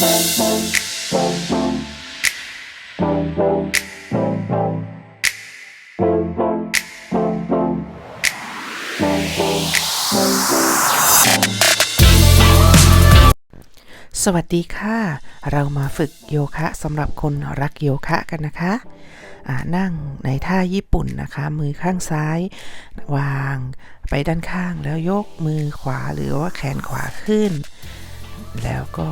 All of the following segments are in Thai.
สวัสดีค่ะ เรามาฝึกโยคะสำหรับคนรักโยคะกันนะคะนั่งในท่าญี่ปุ่นนะคะ มือข้างซ้าย วางไปด้านข้างแล้วยกมือขวาหรือว่าแขนขวาขึ้น แล้วก็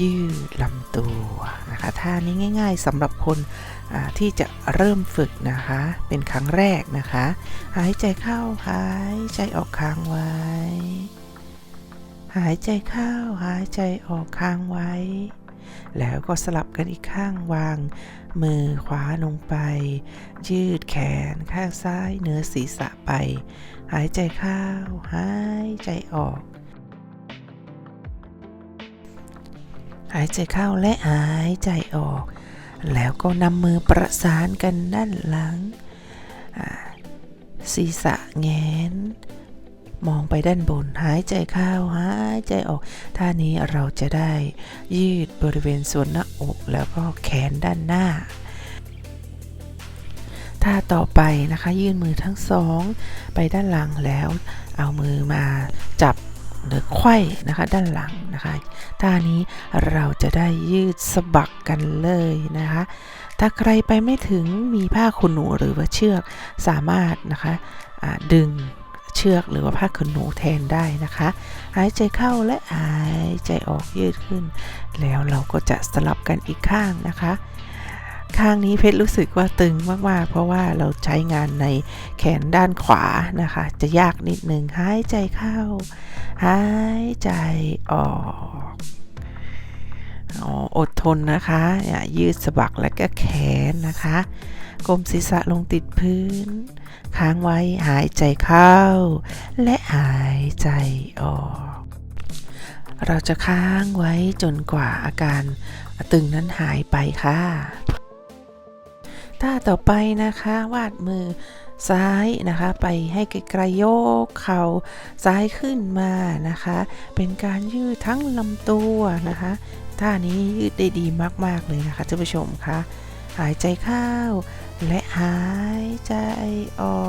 ยืดลำตัวนะคะท่านี้ง่ายๆสำหรับคนที่จะเริ่มฝึกนะคะ เป็นครั้งแรกนะคะ หายใจเข้าหายใจออกค้างไว้ หายใจเข้าหายใจออกค้างไว้ แล้วก็สลับกันอีกข้างวาง มือขวาลงไป ยืดแขนข้างซ้ายเหนือศีรษะไป หายใจเข้าหายใจออก หายใจเข้าและหายใจออก แล้วก็นำมือประสานกันด้านหลังศีรษะแงน มองไปด้านบน หายใจเข้าหายใจออก ท่านี้เราจะได้ยืดบริเวณส่วนหน้าอก แล้วก็แขนด้านหน้าท่าต่อไปนะคะ ยื่นมือทั้งสอง ไปด้านหลังแล้ว เอามือมาจับ หรือไขว้นะคะด้านหลังนะคะท่านี้เราจะได้ยืดสะบักกันเลยนะคะถ้าใครไปไม่ถึงมีผ้าขนหนูหรือว่าเชือกสามารถนะคะดึงเชือกหรือว่าผ้าขนหนูแทนได้นะคะ หายใจเข้าและหายใจออกยืดขึ้น แล้วเราก็จะสลับกันอีกข้างนะคะ ข้างนี้เพชรรู้สึกว่าตึงมากๆ เพราะว่าเราใช้งานในแขนด้านขวานะคะ จะยากนิดนึงหายใจเข้า หายใจออกอ๋ออดทนนะคะยืดสะบักและก็แขนนะคะกลมศีรษะลงติดพื้น ค้างไว้หายใจเข้า และหายใจออก เราจะค้างไว้จนกว่าอาการตึงนั้นหายไปค่ะ ท่าต่อไปนะคะ วาดมือซ้ายนะคะ ไปให้ไกลๆโยกเข่าซ้ายขึ้นมานะคะ เป็นการยืดทั้งลำตัวนะคะ ท่านี้ยืดได้ดีมากๆเลยนะคะท่านผู้ชมคะหายใจเข้าและหายใจออ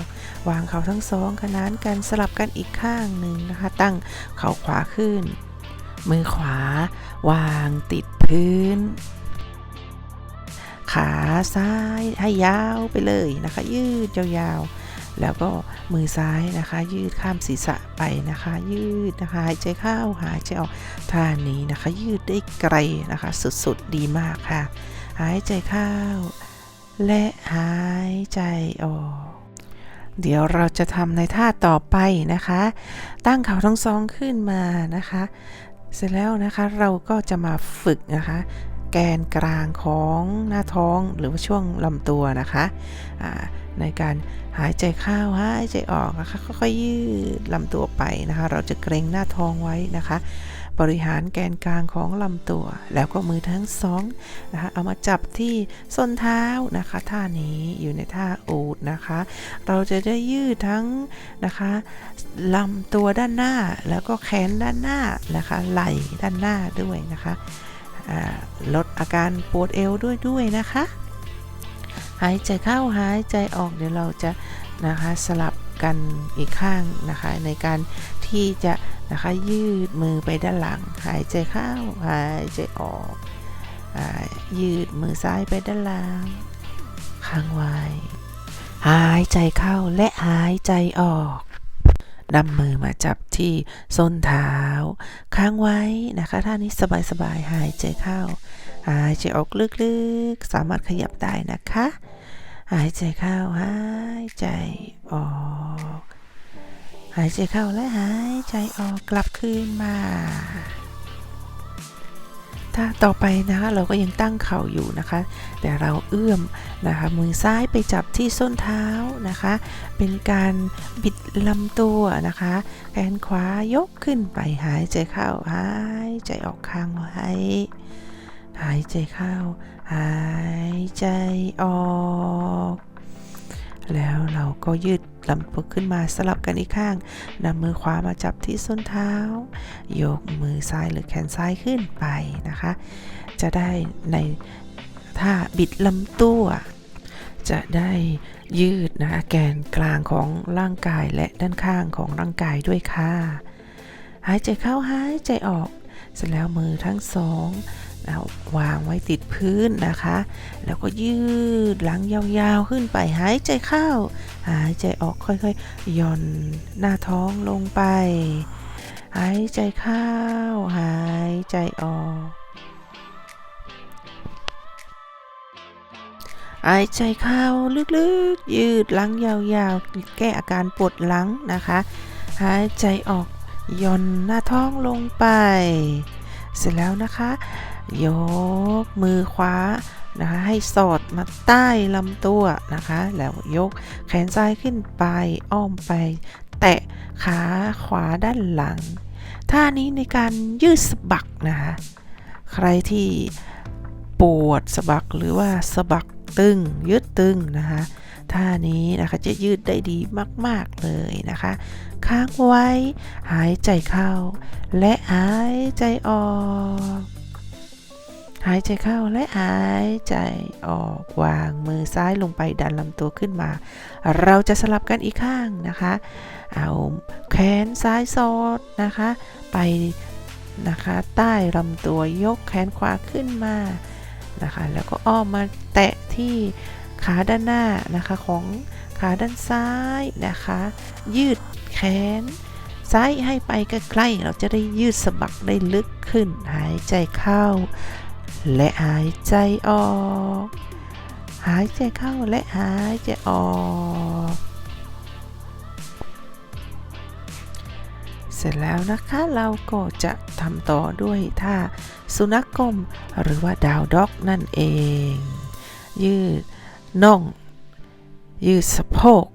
กวางเข่าทั้งสองขนานกันสลับกันอีกข้างหนึ่งนะคะ ตั้งเข่าขวาขึ้น มือขวาวางติดพื้น ขาซ้ายให้ยาวไปเลยนะคะ ยืดยาวๆ แล้วก็มือซ้ายนะคะ ยืดข้ามศีรษะไปนะคะ ยืดนะคะหายใจเข้าหายใจออกท่านี้นะคะ ยืดได้ไกลนะคะ สุดๆดีมากค่ะ หายใจเข้า และหายใจออกเดี๋ยวเราจะทำในท่าต่อไปนะคะ ตั้งเข่าทั้งสองขึ้นมานะคะ เสร็จแล้วนะคะเราก็จะมาฝึกนะคะ แกนกลางของหน้าท้องหรือว่าช่วงลำตัวนะคะในการหายใจเข้าหายใจออกนะคะค่อยๆยืดลำตัวไปนะคะ เราจะเกรงหน้าท้องไว้นะคะ บริหารแกนกลางของลำตัว แล้วก็มือทั้งสองนะคะเอามาจับที่ส้นเท้านะคะ ท่านี้อยู่ในท่าอูดนะคะ เราจะได้ยืดทั้งนะคะลำตัวด้านหน้าแล้วก็แขนด้านหน้านะคะ ไหล่ด้านหน้าด้วยนะคะ ลดอาการปวดเอวด้วยด้วยนะคะ หายใจเข้าหายใจออกเดี๋ยวเราจะนะคะสลับกันอีกข้างนะคะในการที่จะนะคะยืดมือไปด้านหลัง หายใจเข้าหายใจออกอยืดมือซ้ายไปด้านหลังค้างไว้หายใจเข้าและหายใจออก นำมือมาจับที่ส้นเท้า ค้างไว้นะคะท่านี้สบายๆหายใจเข้า หายใจออกลึกๆ สามารถขยับได้นะคะ หายใจเข้าหายใจออก หายใจเข้าและหายใจออกกลับคืนมา ถ้าต่อไปนะคะเราก็ยังตั้งเข่าอยู่นะคะ แต่เราเอื้อมนะคะมือซ้ายไปจับที่ส้นเท้านะคะ เป็นการบิดลำตัวนะคะแขนขวายกขึ้นไปหายใจเข้าหายใจออกค้างไว้หายใจเข้า หายใจออก แล้วเราก็ยืดลำตัวขึ้นมาสลับกันอีกข้างนำมือขวามาจับที่ส้นเท้า ยกมือซ้ายหรือแขนซ้ายขึ้นไปนะคะ จะได้ในท่าบิดลำตัว จะได้ยืดนะคะแกนกลางของร่างกายและด้านข้างของร่างกายด้วยค่ะ หายใจเข้าหายใจออก เสร็จแล้วมือทั้งสอง นะวางไว้ติดพื้นนะคะ แล้วก็ยืดหลังยาวๆขึ้นไปหายใจเข้า หายใจออกค่อยๆหย่อนหน้าท้องลงไป หายใจเข้า หายใจออก หายใจเข้าลึกๆ ยืดหลังยาวๆ แก้อาการปวดหลังนะคะ หายใจออกย่อนหน้าท้องลงไป เสร็จแล้วนะคะ ยกมือขวานะคะให้สอดมาใต้ลำตัวนะคะ แล้วยกแขนซ้ายขึ้นไปอ้อมไป แตะขาขวาด้านหลัง ท่านี้ในการยืดสะบักนะคะ ใครที่ปวดสะบักหรือว่าสะบักตึง ยืดตึงนะคะท่านี้นะคะจะยืดได้ดีมาก ๆ เลยนะคะ ค้างไว้หายใจเข้า และหายใจออก หายใจเข้าและหายใจออกวางมือซ้ายลงไปดันลำตัวขึ้นมา เราจะสลับกันอีกข้างนะคะ เอาแขนซ้ายสอดนะคะ ไปนะคะใต้ลำตัวยกแขนขวาขึ้นมานะคะ แล้วก็อ้อมมาแตะที่ขาด้านหน้านะคะของขาด้านซ้ายนะคะ ยืดแขนซ้ายให้ไปใกล้ๆเราจะได้ยืดสะบักได้ลึกขึ้นหายใจเข้า และหายใจออก หายใจเข้าและหายใจออก เสร็จแล้วนะคะเราก็จะทำต่อด้วยท่าสุนัขกลมหรือว่าดาวด็อกนั่นเอง ยืดน่อง ยืดสะโพก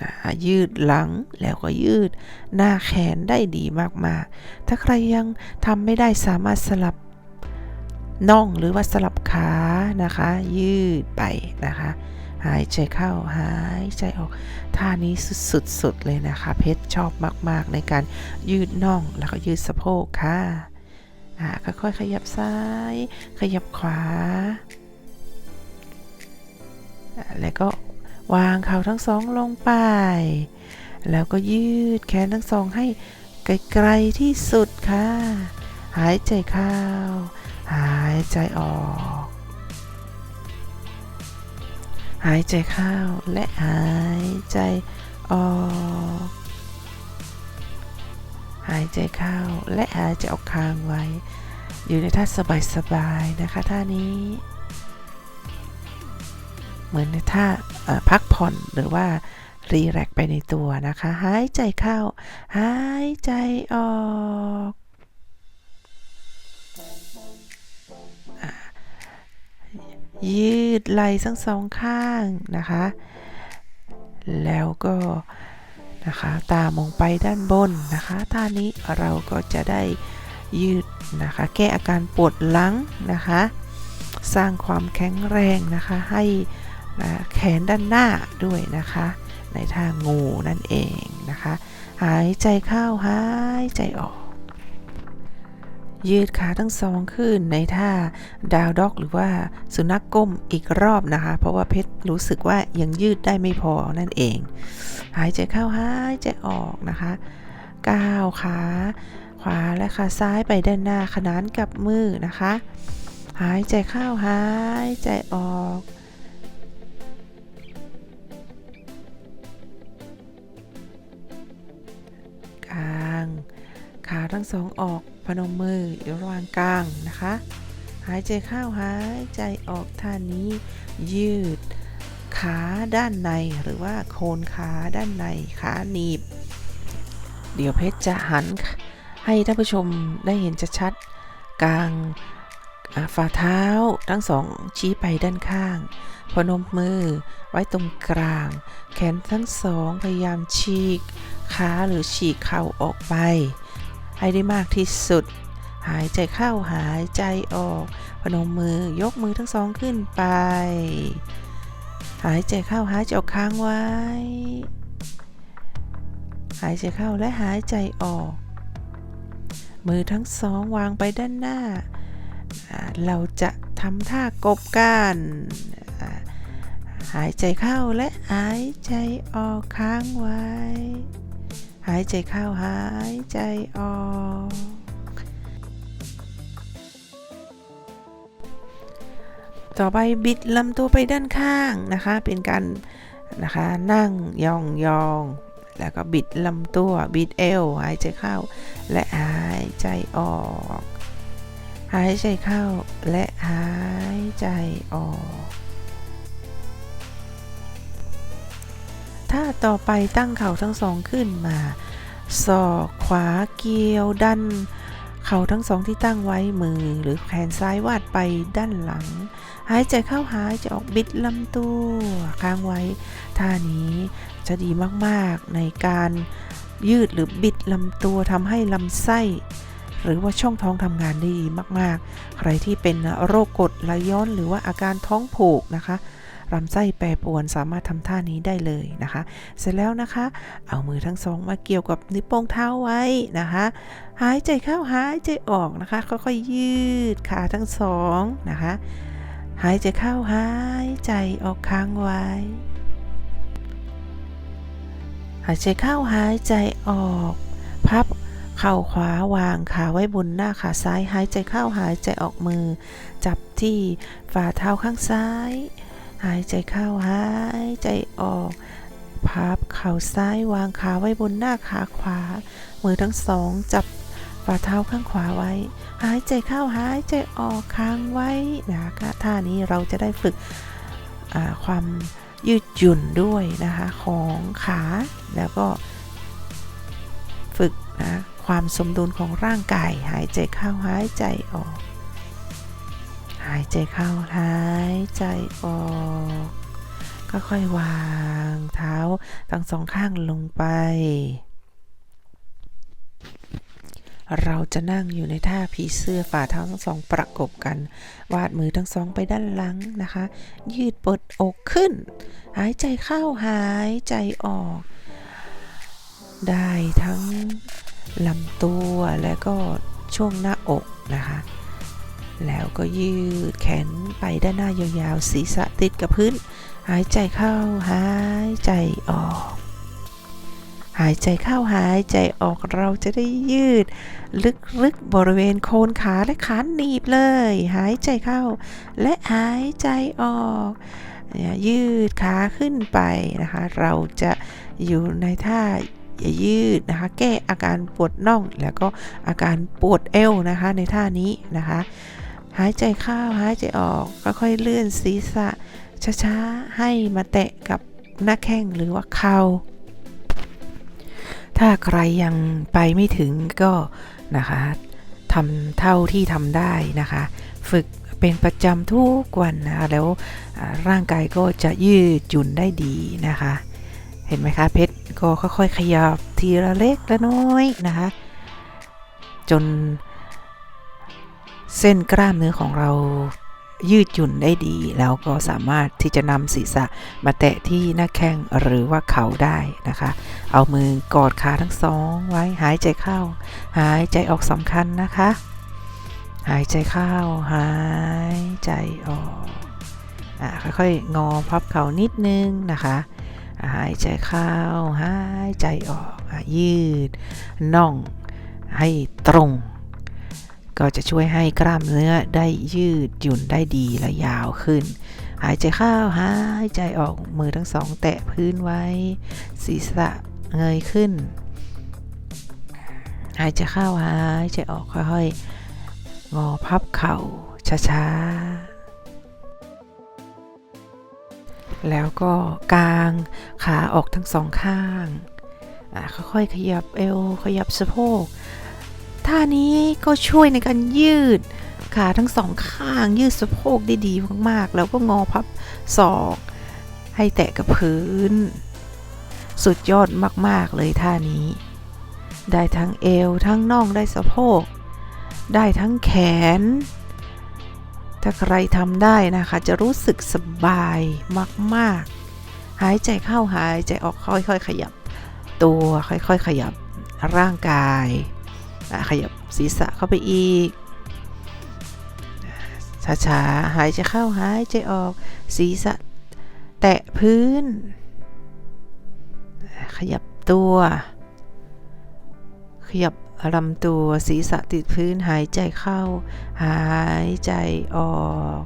นะยืดหลังแล้วก็ยืดหน้าแขนได้ดีมากๆ ถ้าใครยังทำไม่ได้สามารถสลับ น่องหรือว่าสลับขานะคะ ยืดไปนะคะ หายใจเข้าหายใจออกท่านี้สุดๆเลยนะคะ เพชรชอบมากๆในการยืดน่องแล้วก็ยืดสะโพกค่ะค่อยๆขยับซ้าย ขยับขวาอ่าแล้วก็วางเข่าทั้งสองลงไป แล้วก็ยืดแขนทั้งสองให้ไกลๆที่สุดค่ะ หายใจเข้า หายใจออก หายใจเข้าและหายใจออก หายใจเข้าและหายใจออกค้างไว้ อยู่ในท่าสบายๆนะคะท่านี้ เหมือนในท่าพักผ่อนหรือว่ารีแลกซ์ไปในตัวนะคะ หายใจเข้า หายใจออก ยืดไหล่ทั้งสองข้างนะคะ แล้วก็นะคะ ตามองไปด้านบนนะคะท่านี้เราก็จะได้ยืดนะคะ แก้อาการปวดหลังนะคะ สร้างความแข็งแรงนะคะให้นะแขนด้านหน้าด้วยนะคะ ในท่างูนั่นเองนะคะ หายใจเข้าหายใจออก ยืดขาทั้งสองขึ้นในท่าดาวด็อก หรือว่าสุนัขกก้มอีกรอบนะคะ เพราะว่าเพชรรู้สึกว่ายังยืดได้ไม่พอนั่นเอง หายใจเข้าหายใจออกนะคะก้าวขาขวาและขาซ้ายไปด้านหน้าขนานกับมือนะคะ หายใจเข้าหายใจออกกลางขาทั้งสองออก พนมมืออยู่ระหว่างกลางนะคะ หายใจเข้าหายใจออกท่านี้ ยืด ขาด้านในหรือว่าโคนขาด้านในขาหนีบ เดี๋ยวเพชรจะหันให้ท่านผู้ชมได้เห็นชัดๆกลางฝ่าเท้าทั้งสองชี้ไปด้านข้าง พนมมือไว้ตรงกลาง แขนทั้งสองพยายามฉีกขาหรือฉีกเข่าออกไป ให้ได้มากที่สุด หายใจเข้าหายใจออก พนมมือยกมือทั้งสองขึ้นไป หายใจเข้าหายใจออกค้างไว้ หายใจเข้าและหายใจออก มือทั้งสองวางไปด้านหน้า เราจะทำท่ากบกันหายใจเข้าและหายใจออกค้างไว้ หายใจเข้าหายใจออก ต่อไปบิดลำตัวไปด้านข้างนะคะ เป็นการนะคะนั่งยองยองแล้วก็บิดลำตัวบิดเอวหายใจเข้า และหายใจออก หายใจเข้า และหายใจออก ถ้าต่อไปตั้งเข่าทั้งสองขึ้นมาศอกขวาเกี่ยวดัน เข่าทั้งสองที่ตั้งไว้มือ หรือแขนซ้ายวาดไปด้านหลัง หายใจเข้าหายใจออกบิดลำตัวค้างไว้ ท่านี้จะดีมากๆในการยืดหรือบิดลำตัวทำให้ลำไส้หรือว่าช่องท้องทำงานได้ดีมาก ๆ ใครที่เป็นโรคกรดไหลย้อนหรือว่าอาการท้องผูกนะคะ ลำไส้แปรปรวนสามารถทำท่านี้ได้เลยนะคะ เสร็จแล้วนะคะ เอามือทั้งสองมาเกี่ยวกับนิ้วโป้งเท้าไว้นะคะ หายใจเข้าหายใจออกนะคะค่อยๆยืดขาทั้งสองนะคะ หายใจเข้าหายใจออกค้างไว้ หายใจเข้าหายใจออก พับเข่าขวาวางขาไว้บนหน้าขาซ้ายหายใจเข้าหายใจออกมือ จับที่ฝ่าเท้าข้างซ้าย หายใจเข้าหายใจออก พับเข่าซ้ายวางขาไว้บนหน้าขาขวา มือทั้งสองจับฝ่าเท้าข้างขวาไว้ หายใจเข้าหายใจออกค้างไว้นะคะท่านี้เราจะได้ฝึกความยืดหยุ่นด้วยนะคะของขาแล้วก็ฝึกนะความสมดุลของร่างกาย หายใจเข้าหายใจออก หายใจเข้าหายใจออกก็ค่อยวางเท้าทั้งสองข้างลงไป เราจะนั่งอยู่ในท่าผีเสื้อฝ่าเท้าทั้งสองประกบกัน วาดมือทั้งสองไปด้านหลังนะคะ ยืดเปิดอกขึ้น หายใจเข้าหายใจออก ได้ทั้งลำตัวและก็ช่วงหน้าอกนะคะ แล้วก็ยืดแขนไปด้านหน้ายาวๆ ศีรษะติดกับพื้น หายใจเข้าหายใจออก หายใจเข้าหายใจออกเราจะได้ยืด ลึกๆบริเวณโคนขาและขาหนีบเลย หายใจเข้า และหายใจออกเนี่ยยืดขาขึ้นไปนะคะ เราจะอยู่ในท่ายืดนะคะ แก้อาการปวดน่องแล้วก็อาการปวดเอวนะคะในท่านี้นะคะ หายใจเข้าหายใจออกก็ค่อยเลื่อนศีรษะ ช้าๆ ให้มาแตะกับหน้าแข้งหรือว่าเข่าถ้าใครยังไปไม่ถึงก็นะคะทำเท่าที่ทำได้นะคะ ฝึกเป็นประจำทุกวันนะคะแล้วร่างกายก็จะยืดหยุ่นได้ดีนะคะ เห็นไหมคะเพชรก็ค่อยๆ ขยับทีละเล็กละน้อยนะคะ จน เส้นกล้ามเนื้อของเรายืดหยุ่นได้ดี แล้วก็สามารถที่จะนำศีรษะมาแตะที่หน้าแข้งหรือว่าเข่าได้นะคะ เอามือกอดขาทั้งสองไว้หายใจเข้า หายใจออกสำคัญนะคะ หายใจเข้า หายใจออกอะค่อยๆ งอพับเข่านิดนึงนะคะหายใจเข้า หายใจออกอยืดน่องให้ตรง ก็จะช่วยให้กล้ามเนื้อได้ยืดหยุ่นได้ดีและยาวขึ้น หายใจเข้าหายใจออกมือทั้งสองแตะพื้นไว้ ศีรษะเงยขึ้น หายใจเข้าหายใจออกค่อยๆ งอพับเข่าช้าๆ แล้วก็กางขาออกทั้งสองข้างอะค่อยๆ ขยับเอว ขยับสะโพก ท่านี้ก็ช่วยในการยืดขาทั้งสองข้างยืดสะโพกได้ดีมากๆ แล้วก็งอพับศอกให้แตะกับพื้น สุดยอดมากๆเลยท่านี้ ได้ทั้งเอวทั้งน่องได้สะโพก ได้ทั้งแขน ถ้าใครทำได้นะคะ จะรู้สึกสบายมากๆ หายใจเข้าหายใจออกค่อยๆ ขยับ ตัวค่อยๆ ขยับร่างกาย ขยับศีรษะเข้าไปอีก ช้าๆ หายใจเข้าหายใจออก ศีรษะแตะพื้น ขยับตัว ขยับลำตัวศีรษะติดพื้นหายใจเข้า หายใจออก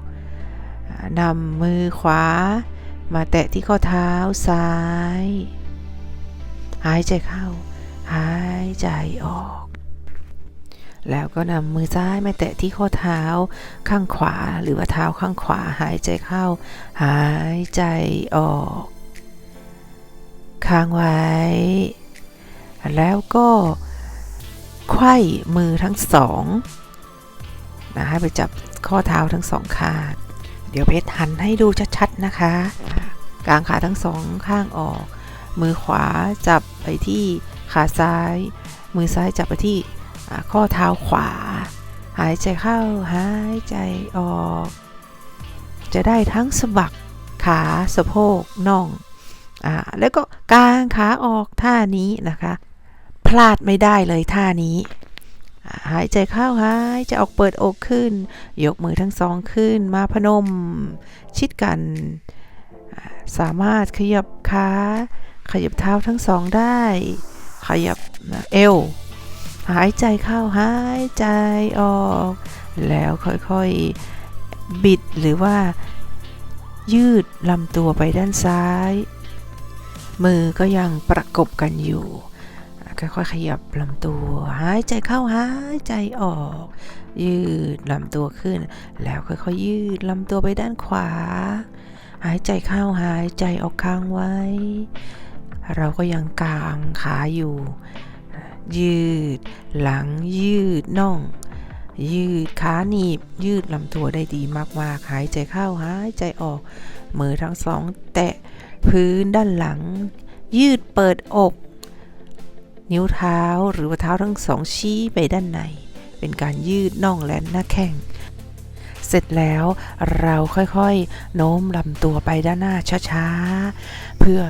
นำมือขวา มาแตะที่ข้อเท้าซ้าย หายใจเข้า หายใจออก แล้วก็นำมือซ้ายมาแตะที่ข้อเท้าข้างขวาหรือว่าเท้าข้างขวาหายใจเข้า หายใจออก ค้างไว้ แล้วก็ไขว้มือทั้งสองนะให้ไปจับข้อเท้าทั้งสองข้าง เดี๋ยวเพชรหันให้ดูชัดๆนะคะกางขาทั้งสองข้างออก มือขวาจับไปที่ขาซ้าย มือซ้ายจับไปที่ ข้อเท้าขวา หายใจเข้าหายใจออก จะได้ทั้งสะบักขาสะโพกน่องอ่าแล้วก็กางขาออกท่านี้นะคะ พลาดไม่ได้เลยท่านี้หายใจเข้าหายใจออกเปิดอกขึ้น ยกมือทั้งสองขึ้นมาพนม ชิดกัน สามารถขยับขาขยับเท้าทั้งสองได้ ขยับเอว หายใจเข้าหายใจออก แล้วค่อยๆ บิดหรือว่า ยืดลำตัวไปด้านซ้าย มือก็ยังประกบกันอยู่ค่อยๆขยับลำตัว หายใจเข้าหายใจออก ยืดลำตัวขึ้น แล้วค่อยๆยืดลำตัวไปด้านขวา หายใจเข้าหายใจออกค้างไว้ เราก็ยังกางขาอยู่ ยืด หลังยืดน่อง ยืดขาหนีบ ยืดลำตัวได้ดีมากๆหายใจเข้าหายใจออก มือทั้งสอง แตะพื้นด้านหลัง ยืดเปิดอก นิ้วเท้าหรือว่าเท้าทั้งสองชี้ไปด้านใน เป็นการยืดน่องและหน้าแข้งเสร็จแล้วเราค่อยๆ โน้มลำตัวไปด้านหน้าช้าๆ เพื่อ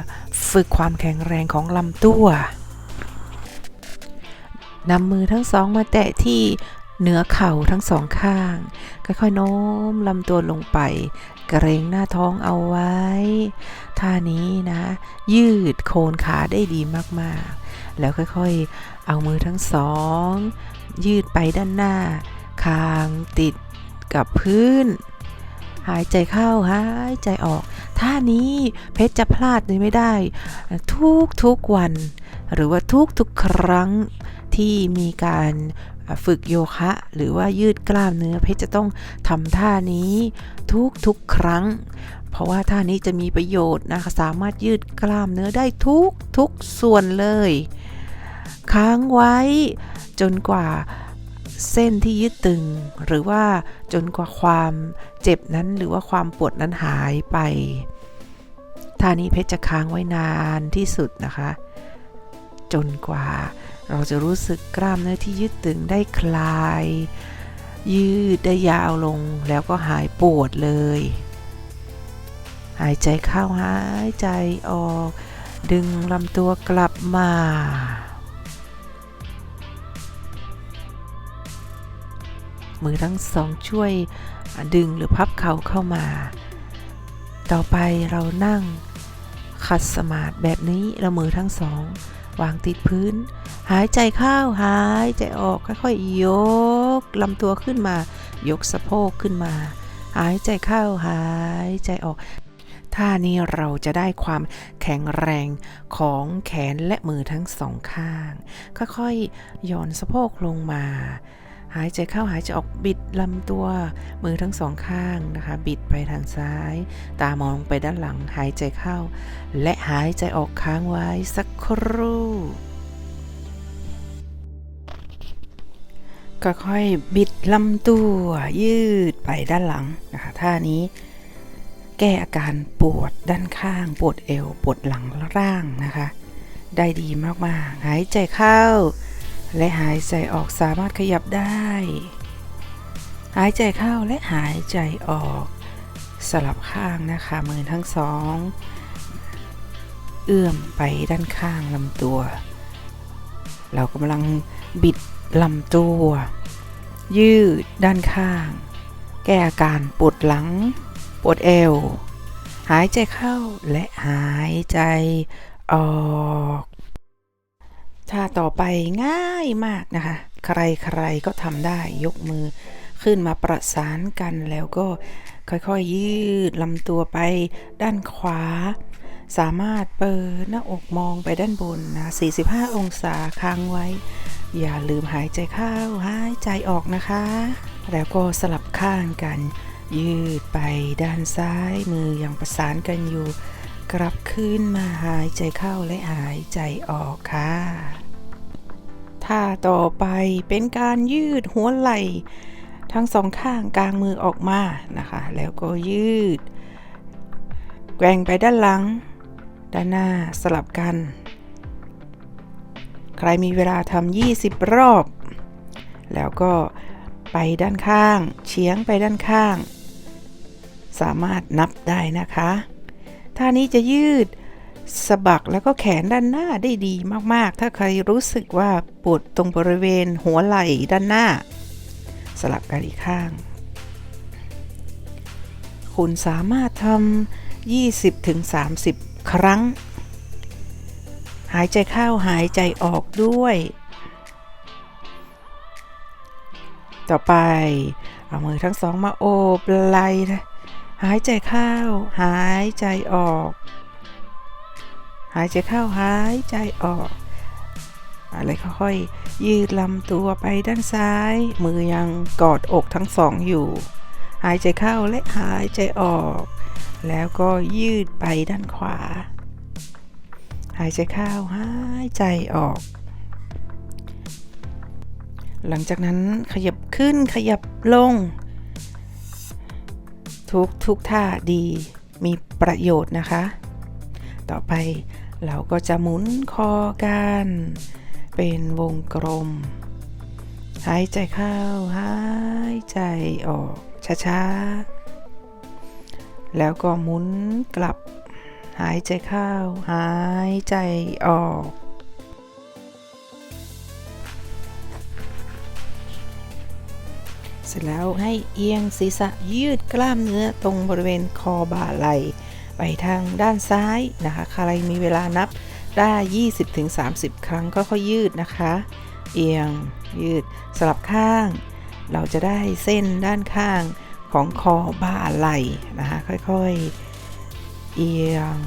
ฝึกความแข็งแรงของลำตัว นำมือทั้งสองมาแตะที่เหนือเข่าทั้งสองข้าง ค่อยๆโน้มลำตัวลงไป เกรงหน้าท้องเอาไว้ ท่านี้นะ ยืดโคนขาได้ดีมากๆ แล้วค่อยๆ เอามือทั้งสอง ยืดไปด้านหน้า คางติดกับพื้น หายใจเข้าหายใจออก ท่านี้เพชรจะพลาดเลยไม่ได้ ทุกทุกวัน หรือว่าทุกทุกครั้ง ที่มีการฝึกโยคะ หรือว่ายืดกล้ามเนื้อเพชรจะต้องทำท่านี้ทุกทุกครั้ง เพราะว่าท่านี้จะมีประโยชน์นะคะสามารถยืดกล้ามเนื้อได้ทุกทุกส่วนเลย ค้างไว้จนกว่าเส้นที่ยึดตึง หรือว่าจนกว่าความเจ็บนั้นหรือว่าความปวดนั้นหายไปท่านี้เพชรจะค้างไว้นานที่สุดนะคะ จนกว่า เราจะรู้สึกกล้ามเนื้อที่ยืดตึงได้คลาย ยืดได้ยาวลงแล้วก็หายปวดเลย หายใจเข้าหายใจออก ดึงลำตัวกลับมา มือทั้งสองช่วยดึงหรือพับเข่าเข้ามา ต่อไปเรานั่งขัดสมาธิแบบนี้เรามือทั้งสอง วางติดพื้น หายใจเข้าหายใจออกค่อยๆยกลำตัวขึ้นมา ยกสะโพกขึ้นมา หายใจเข้าหายใจออกท่านี้เราจะได้ความแข็งแรงของแขนและมือทั้งสองข้าง ค่อยๆย่อนสะโพกลงมา หายใจเข้าหายใจออกบิดลำตัว มือทั้งสองข้างนะคะ บิดไปทางซ้าย ตามองไปด้านหลังหายใจเข้า และหายใจออกค้างไว้สักครู่ค่อยๆบิดลำตัว ยืดไปด้านหลังนะคะท่านี้ แก้อาการปวดด้านข้าง ปวดเอว ปวดหลังร่างนะคะ ได้ดีมากๆ หายใจเข้า และหายใจออกสามารถขยับได้ หายใจเข้าและหายใจออกสลับข้างนะคะมือทั้งสอง เอื้อมไปด้านข้างลำตัว เรากำลังบิดลำตัว ยืดด้านข้าง แก้อาการปวดหลัง ปวดเอว หายใจเข้าและหายใจออก ท่าต่อไปง่ายมากนะคะ ใครๆก็ทำได้ยกมือขึ้นมาประสานกันแล้วก็ค่อยๆยืดลำตัวไปด้านขวา สามารถเปิดหน้าอกมองไปด้านบนนะ 45 องศาค้างไว้ อย่าลืมหายใจเข้าหายใจออกนะคะ แล้วก็สลับข้างกัน ยืดไปด้านซ้ายมือยังประสานกันอยู่ กลับขึ้นมาหายใจเข้าและหายใจออกค่ะท่าต่อไปเป็นการยืดหัวไหล่ทั้งสองข้างกลางมือออกมานะคะ แล้วก็ยืด แกว่งไปด้านหลัง ด้านหน้าสลับกัน ใครมีเวลาทำ20 รอบ แล้วก็ไปด้านข้าง เฉียงไปด้านข้าง สามารถนับได้นะคะ ท่านี้จะยืดสะบักแล้วก็แขนด้านหน้าได้ดีมากๆ ถ้าใครรู้สึกว่าปวดตรงบริเวณหัวไหล่ด้านหน้า สลับกันอีกข้าง คุณสามารถทำ 20-30 ครั้ง หายใจเข้าหายใจออกด้วย ต่อไป เอามือทั้งสองมาโอบไหล่ หายใจเข้า หายใจออก หายใจเข้า หายใจออก อะไรค่อยๆยืดลำตัวไปด้านซ้าย มือยังกอดอกทั้งสองอยู่ หายใจเข้าและหายใจออก แล้วก็ยืดไปด้านขวา หายใจเข้า หายใจออก หลังจากนั้นขยับขึ้นขยับลง ทุกทุกท่าดีมีประโยชน์นะคะ ต่อไปเราก็จะหมุนคอกัน เป็นวงกลม หายใจเข้า หายใจออก ช้าๆ แล้วก็หมุนกลับ หายใจเข้า หายใจออก เสร็จแล้วให้เอียงศีรษะยืดกล้ามเนื้อตรงบริเวณคอบ่าไหล่ไปทางด้านซ้ายนะคะ ใครมีเวลานับได้ 20-30 ครั้งก็ค่อยยืดนะคะ เอียงยืดสลับข้าง เราจะได้เส้นด้านข้างของคอบ่าไหล่นะคะ ค่อยๆ เอียง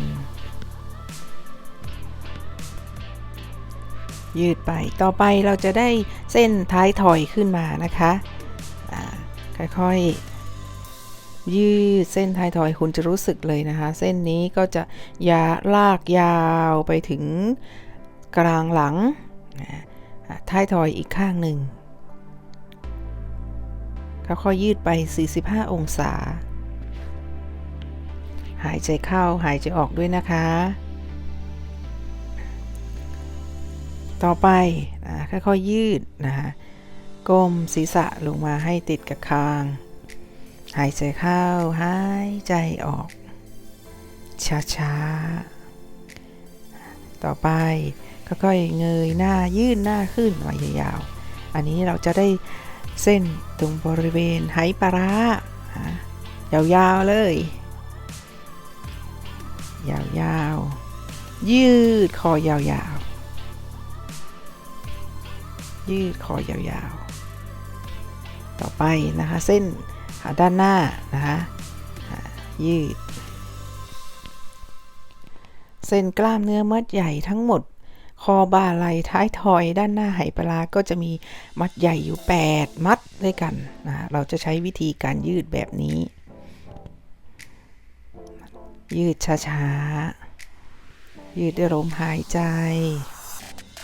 ยืดไปต่อไปเราจะได้เส้นท้ายถอยขึ้นมานะคะ ค่อยๆ ยืดเส้นท้ายถอยคุณจะรู้สึกเลยนะคะ เส้นนี้ก็จะยาลากยาวไปถึงกลางหลังท้ายถอยอีกข้างหนึ่งค่อยๆยืดไป 45 องศา หายใจเข้าหายใจออกด้วยนะคะ ต่อไปค่อยๆยืดนะคะ ก้มศีรษะลงมาให้ติดกับคาง หายใจเข้าหายใจออก ช้าๆ ต่อไปค่อยๆเงยหน้ายื่นหน้าขึ้นไว้ยาวๆ อันนี้เราจะได้เส้นตรงบริเวณไหปลาร้ายาวๆเลย ยาวๆ ยืดคอยาวๆ ยืดคอยาวๆ ต่อไปนะคะ เส้นด้านหน้านะคะยืด เส้นกล้ามเนื้อมัดใหญ่ทั้งหมด คอบ่าไหล่ท้ายทอย ด้านหน้าไหปลาก็จะมีมัดใหญ่อยู่ 8 มัดด้วยกันนะเราจะใช้วิธีการยืดแบบนี้ ยืดช้าๆ ยืดด้วยลมหายใจ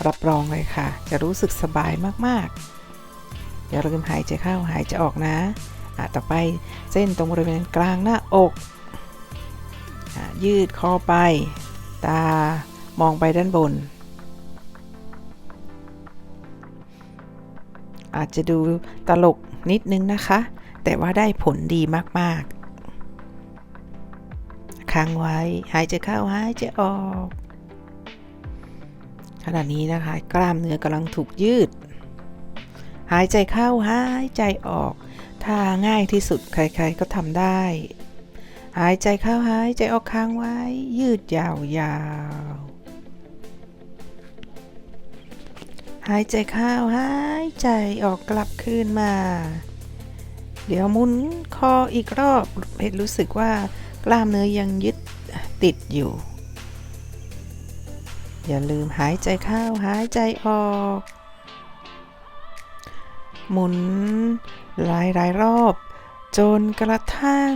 รับรองเลยค่ะ จะรู้สึกสบายมากๆ อย่าลืมหายใจเข้าหายใจออกนะะต่อไปเส้นตรงบริเวณกลางหน้าอกอยืดคอไป ตามองไปด้านบน อาจจะดูตลกนิดนึงนะคะ แต่ว่าได้ผลดีมากๆ ค้างไว้ หายใจเข้า หายใจออกขณะนี้นะคะ กล้ามเนื้อกำลังถูกยืด หายใจเข้าหายใจออกท่าง่ายที่สุดใครๆก็ทำได้ หายใจเข้าหายใจออกค้างไว้ ยืดยาวๆหายใจเข้าหายใจออกกลับคืนมา เดี๋ยวมุนคออีกรอบเพชรรู้สึกว่ากล้ามเนื้อยังยึดติดอยู่ อย่าลืมหายใจเข้าหายใจออก หมุน หลายหลายๆรอบ จนกระทั่ง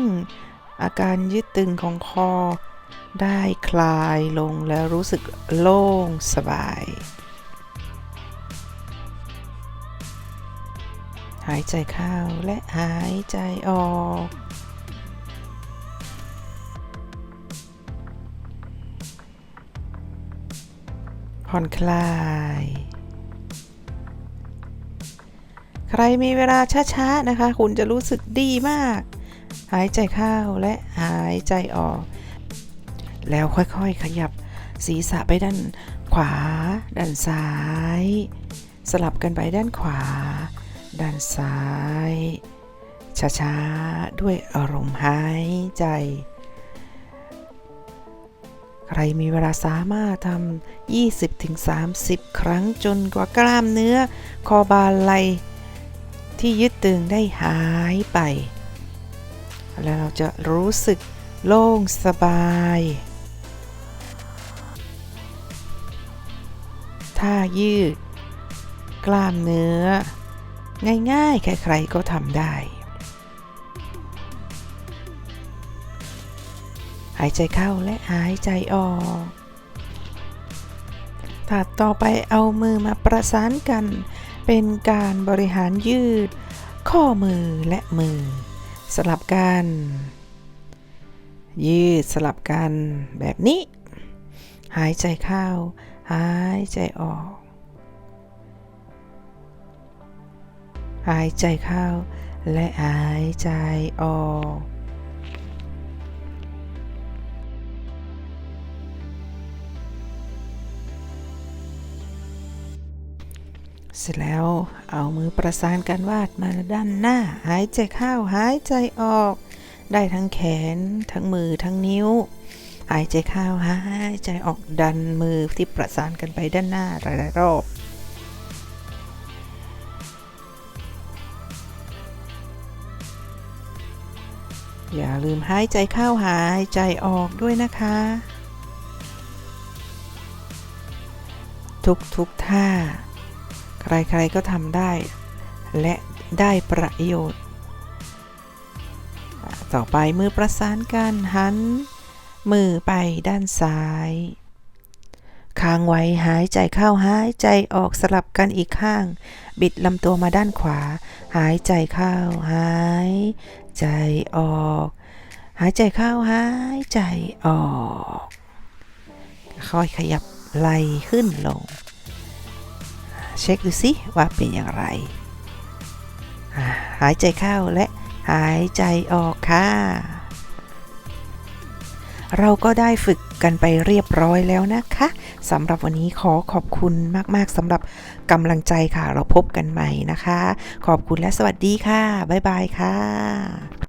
อาการยึดตึงของคอ ได้คลายลงแล้วรู้สึกโล่งสบาย หายใจเข้าและหายใจออกผ่อนคลาย ใครมีเวลาช้าๆนะคะ คุณจะรู้สึกดีมาก หายใจเข้าและหายใจออก แล้วค่อยๆขยับศีรษะไปด้านขวา ด้านซ้าย สลับกันไปด้านขวา ด้านซ้าย ช้าๆ ด้วยอารมณ์หายใจ ใครมีเวลาสามารถทำ20-30 ครั้งจนกว่ากล้ามเนื้อ คอบาไหล ที่ยึดตึงได้หายไป แล้วเราจะรู้สึกโล่งสบายถ้ายืด กล้ามเนื้อ ง่ายๆ ใครๆ ก็ทำได้ หายใจเข้าและหายใจออกถัดต่อไปเอามือมาประสานกัน เป็นการบริหารยืด ข้อมือและมือ สลับกัน ยืดสลับกันแบบนี้ หายใจเข้า หายใจออก หายใจเข้า และหายใจออก เสร็จแล้วเอามือประสานกันวาดมาด้านหน้า หายใจเข้าหายใจออก ได้ทั้งแขน ทั้งมือทั้งนิ้ว หายใจเข้าหายใจออกดันมือที่ประสานกันไปด้านหน้าหลายๆรอบอย่าลืมหายใจเข้าหายใจออกด้วยนะคะ ทุกทุกๆท่า ใครๆก็ทำได้ และได้ประโยชน์ ต่อไปมือประสานกันหัน มือไปด้านซ้าย ค้างไว้หายใจเข้าหายใจออกสลับกันอีกข้าง บิดลำตัวมาด้านขวา หายใจเข้าหายใจออก หายใจเข้าหายใจออก ค่อยขยับไหลขึ้นลง เช็คดูสิว่าเป็นอย่างไร หายใจเข้าและหายใจออกค่ะ เราก็ได้ฝึกกันไปเรียบร้อยแล้วนะคะสำหรับวันนี้ขอขอบคุณมาก ๆสำหรับกำลังใจค่ะ เราพบกันใหม่นะคะ ขอบคุณและสวัสดีค่ะ บ๊ายบายค่ะ